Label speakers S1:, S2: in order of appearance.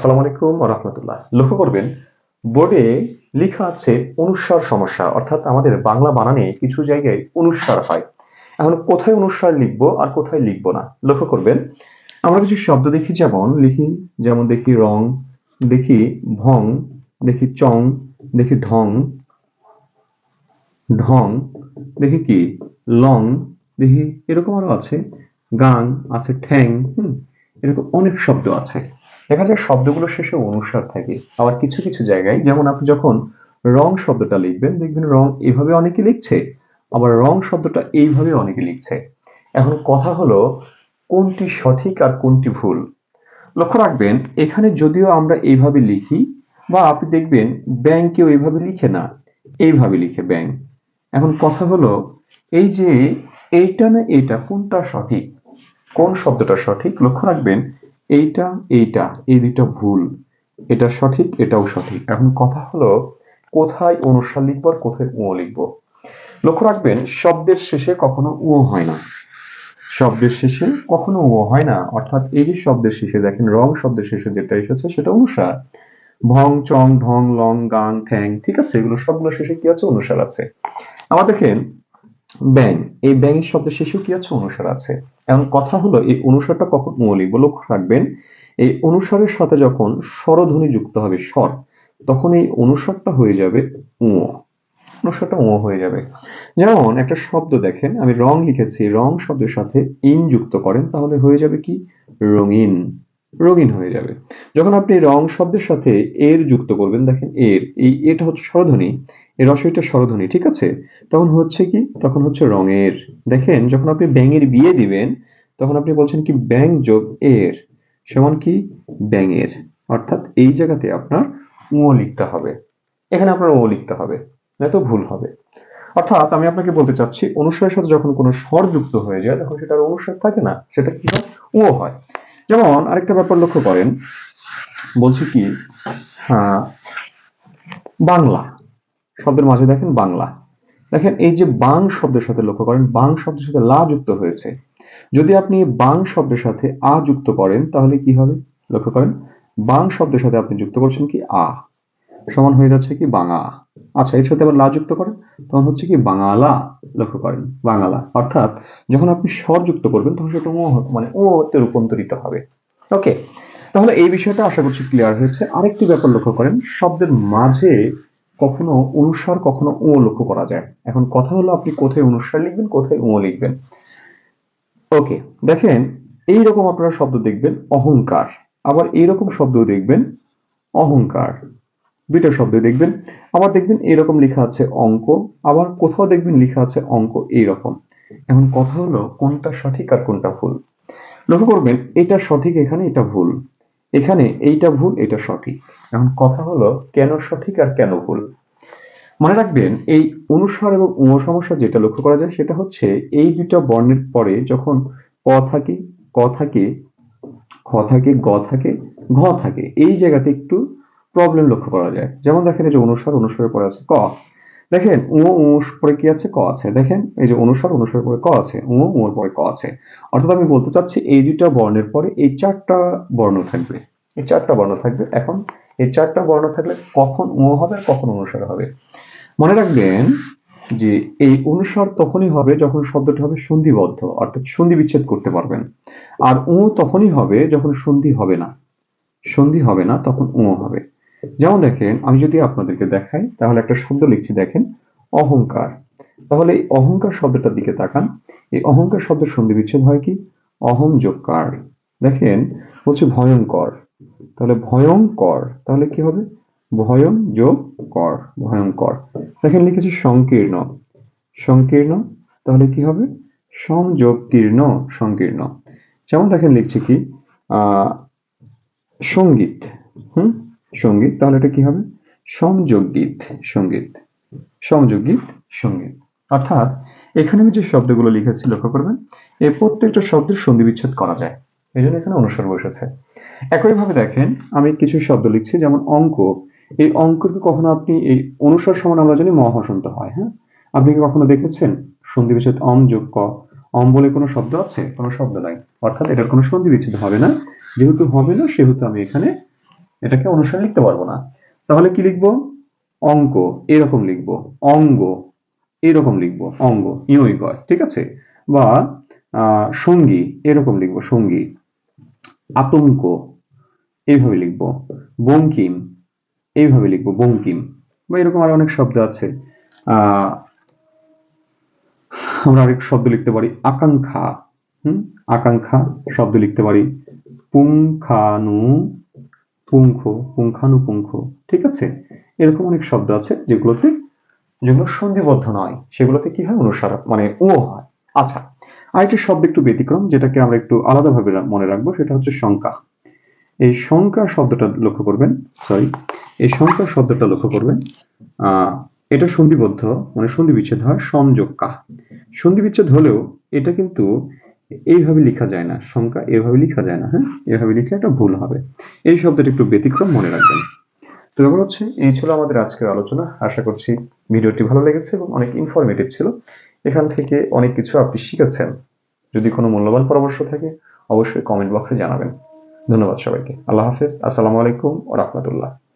S1: আসসালামু আলাইকুম রহমতুল্লাহ। লক্ষ্য করবেন, বোর্ডে লেখা আছে অনুস্বার সমস্যা, অর্থাৎ আমাদের বাংলা বানানে কিছু জায়গায় অনুস্বার হয়। এখন কোথায় অনুস্বার লিখব আর কোথায় লিখব না? লক্ষ্য করবেন, আমরা কিছু শব্দ দেখি, যেমন লিখি, যেমন দেখি রং, দেখি ভং, দেখি চং, দেখি ঢং ঢং, দেখি কি? লং, দেখি এরকম আরও আছে, গাং, আছে ঠ্যাং, হুম, এরকম অনেক শব্দ আছে। দেখা যায় শব্দগুলো শেষে অনুসার থাকে। আবার কিছু কিছু জায়গায় যেমন আপনি যখন রং শব্দটা লিখবেন, দেখবেন রং এভাবে অনেকে লিখছে, আবার রং শব্দটা এইভাবে অনেকে লিখছে। এখন কথা হলো, কোনটি সঠিক আর কোনটি ভুল? লক্ষ্য রাখবেন, এখানে যদিও আমরা এইভাবে লিখি বা আপনি দেখবেন ব্যাংকেও এইভাবে লিখে না, এইভাবে লিখে ব্যাংক। এখন কথা হলো, এই যে এইটা না এটা কোনটা সঠিক? কোন শব্দটা সঠিক? লক্ষ্য রাখবেন এইটা এইটা, এই দুইটা ভুল। এটা সঠিক, এটাও সঠিক। এখন কথা হলো, কোথায় অনুসার লিখব আর কোথায় ও লিখব? লক্ষ্য রাখবেন, শব্দের শেষে কখনো ও হয় না। শব্দের শেষে কখনো ও হয় না। অর্থাৎ এই যে শব্দের শেষে, দেখেন রং শব্দের শেষে যেটা এসেছে, সেটা অনুসার। ভং, চং, ঢং, লং, গাং, ঠ্যাং, ঠিক আছে? এগুলো সবগুলো শেষে কি আছে? অনুসার আছে। আবার দেখেন ব্যাং। এই ব্যাং শব্দের শেষেও কি আছে? অনুসার আছে। এখন কথা হলো, এই অনুসারটা কখন লিখব লক্ষ্য রাখবেন, এই অনুসারের সাথে যখন স্বরধ্বনি যুক্ত হবে, স্বর, তখন এই অনুসারটা হয়ে যাবে ও অনুসারটা ও হয়ে যাবে। যেমন একটা শব্দ দেখেন, আমি রং লিখেছি, রং শব্দের সাথে ইন যুক্ত করেন, তাহলে হয়ে যাবে কি? রঙিন। রঙিন হয়ে যাবে। যখন আপনি রং শব্দের সাথে এর যুক্ত করবেন, দেখেন এর, এই এটা হচ্ছে স্বরধ্বনি, এই রসইটা স্বরধ্বনি, ঠিক আছে? তখন হচ্ছে কি? তখন হচ্ছে রঙের। দেখেন, যখন আপনি ব্যাঙের বিয়ে দিবেন, তখন আপনি বলছেন কি ব্যাং যোগ এর সমান কি? ব্যাঙের। অর্থাৎ এই জায়গাতে আপনার ও লিখতে হবে। এখানে আপনার ও লিখতে হবে, নয়তো ভুল হবে। অর্থাৎ আমি আপনাকে বলতে চাচ্ছি, অনুসারের সাথে যখন কোনো স্বর যুক্ত হয়ে যায়, তখন সেটার অনুসার থাকে না, সেটা কি হয়? ও হয়। যেমন আরেকটা ব্যাপার লক্ষ্য করেন, বলছি কি হ্যাঁ বাংলা, শব্দের মাঝে দেখেন বাংলা। দেখেন এই যে বাং শব্দের সাথে লক্ষ্য করেন, বাং শব্দের সাথে লা যুক্ত হয়েছে। যদি আপনি বাং শব্দের সাথে আ যুক্ত করেন, তাহলে কি হবে? লক্ষ্য করেন, বাং শব্দের সাথে আপনি যুক্ত করছেন কি? আ। সমান হয়ে যাচ্ছে কি বাঙা। আচ্ছা এর সাথে আবার লা যুক্ত করেন, তখন হচ্ছে কি বাঙালা লক্ষ্য করেন, বাঙালা। অর্থাৎ যখন আপনি স্বর যুক্ত করবেন, তখন সেটা ও মানে ও তে রূপান্তরিত হবে। ওকে, তাহলে এই বিষয়টা আশা করছি ক্লিয়ার হয়েছে। আরেকটি ব্যাপার লক্ষ্য করেন, শব্দের মাঝে কখনো অনুসার কখনো ও লক্ষ্য করা যায়। এখন কথা হলো আপনি কোথায় অনুসার লিখবেন, কোথায় ও লিখবেন। ওকে, দেখেন এই রকম আপনারা শব্দ দেখবেন, অহংকার। আবার এইরকম শব্দ দেখবেন, অহংকার। দুইটা শব্দ দেখবেন। আবার দেখবেন এরকম লেখা আছে অঙ্ক, আবার কোথাও দেখবেন লেখা আছে অঙ্ক এইরকম। এখন কথা হলো, কোনটা সঠিক আর কোনটা ভুল? লক্ষ্য করবেন, এটা সঠিক, এখানে এটা ভুল। এখানে এইটা ভুল, এটা সঠিক। এখন কথা হলো, কেন সঠিক আর কেন ভুল? মনে রাখবেন, এই অনুসার এবং উম সমস্যা যেটা লক্ষ্য করা যায়, সেটা হচ্ছে এই দুটা বর্ণের পরে যখন ক থাকে ক থাকে, খ থাকে, গ থাকে, ঘ থাকে, এই জায়গাতে একটু প্রবলেম লক্ষ্য করা যায়। যেমন দেখেন এই যে অনুসার, অনুসারের পরে আছে ক। দেখেন, উ উ পরে কি আছে? ক আছে। দেখেন, এই যে অনুসার, অনুসারের পরে ক আছে। উ উর পরে ক আছে। অর্থাৎ আমি বলতে চাচ্ছি এই দুইটা বর্ণের পরে এই চারটা বর্ণ থাকবে। এই চারটা বর্ণ থাকবে। এখন এই চারটা বর্ণ থাকলে কখন উ হবে আর কখন অনুসার হবে? মনে রাখবেন যে এই অনুসার তখনই হবে যখন শব্দটা হবে সন্ধিবদ্ধ, অর্থাৎ সন্ধি বিচ্ছেদ করতে পারবেন। আর উ তখনই হবে যখন সন্ধি হবে না। সন্ধি হবে না, তখন উ হবে। যেমন দেখেন, আমি যদি আপনাদেরকে দেখাই, তাহলে একটা শব্দ লিখছি, দেখেন, অহংকার। তাহলে এই অহংকার শব্দটার দিকে তাকান। এই অহংকার শব্দের সন্ধি বিচ্ছেদ হয় কি? অহং যোগকার দেখেন, বলছে ভয়ঙ্কর। তাহলে ভয়ঙ্কর, তাহলে কি হবে? ভয়ং যোগ কর ভয়ঙ্কর। দেখেন, লিখেছি সংকীর্ণ। সংকীর্ণ, তাহলে কি হবে? সংযোগকীর্ণ, সংকীর্ণ। যেমন দেখেন, লিখছি কি? আহ, সংগীত। হুম? সংগীত, তাহলে এটা কি হবে? সংযোগ গীত সংগীত। সংযোগ গীত সংগীত। অর্থাৎ এখানে আমি যে শব্দগুলো লিখেছি, লক্ষ্য করবেন এই প্রত্যেকটা শব্দের সন্ধি বিচ্ছেদ করা যায়। এই জন্য এখানে অনুসার বসেছে। একইভাবে দেখেন, আমি কিছু শব্দ লিখছি, যেমন অঙ্ক। এই অঙ্ককে কখনো আপনি, এই অনুসর সমান আমরা জানি মহাসন্ত হয় হ্যাঁ? আপনি কি কখনো দেখেছেন? সন্ধি বিচ্ছেদ অম যোগ ক। অম বলে কোনো শব্দ আছে? কোনো শব্দ নাই। অর্থাৎ এটার কোনো সন্ধি বিচ্ছেদ হবে না। যেহেতু হবে না, সেহেতু আমি এখানে এটাকে অনুসারে লিখতে পারব না। তাহলে কি লিখব? অঙ্ক, এরকম লিখব। অঙ্গ, এরকম লিখব। অঙ্গ ইউই কয় ঠিক আছে? বা সঙ্গী, এরকম লিখব, সঙ্গী। আতঙ্ক, এইভাবে লিখব। বঙ্কিম, এইভাবে লিখব, বঙ্কিম। বা এরকম আরও অনেক শব্দ আছে। আমরা আরেক শব্দ লিখতে পারি, আকাঙ্ক্ষা। হুম? আকাঙ্ক্ষা শব্দ লিখতে পারি। পুঙ্খানু পুঙ্খ, পুঙ্খানুপুঙ্খ, ঠিক আছে? এরকম অনেক শব্দ আছে যেগুলোতে, যেগুলো সন্ধিবদ্ধ নয়। সেগুলোতে কি হয়? অনুসার মানে ও হয়। আচ্ছা আরেকটি শব্দ একটু ব্যতিক্রম, যেটাকে আমরা একটু আলাদাভাবে মনে রাখব, সেটা হচ্ছে সংখ্যা এই সংখ্যা শব্দটা লক্ষ্য করবেন সরি এই সংখ্যা শব্দটা লক্ষ্য করবেন এটা সন্ধিবদ্ধ মানে সন্ধি বিচ্ছেদ হয় সংযোগকা সন্ধি বিচ্ছেদ হলেও এটা কিন্তু এইভাবে লেখা যায় না, সংখ্যা এভাবে লেখা যায় না হ্যাঁ? এভাবে লিখলে এটা ভুল হবে। এই শব্দটা একটু ব্যতিক্রম মনে রাখবেন। তো ব্যাপার হচ্ছে, এই ছিল আমাদের আজকের আলোচনা। আশা করছি ভিডিওটি ভালো লেগেছে এবং অনেক ইনফরমেটিভ ছিল। এখান থেকে অনেক কিছু আপনি শিখেছেন। যদি কোনো মূল্যবান পরামর্শ থাকে, অবশ্যই কমেন্ট বক্সে জানাবেন। ধন্যবাদ সবাইকে। আল্লাহ হাফেজ। আসসালামু আলাইকুম ও রহমতুল্লাহ।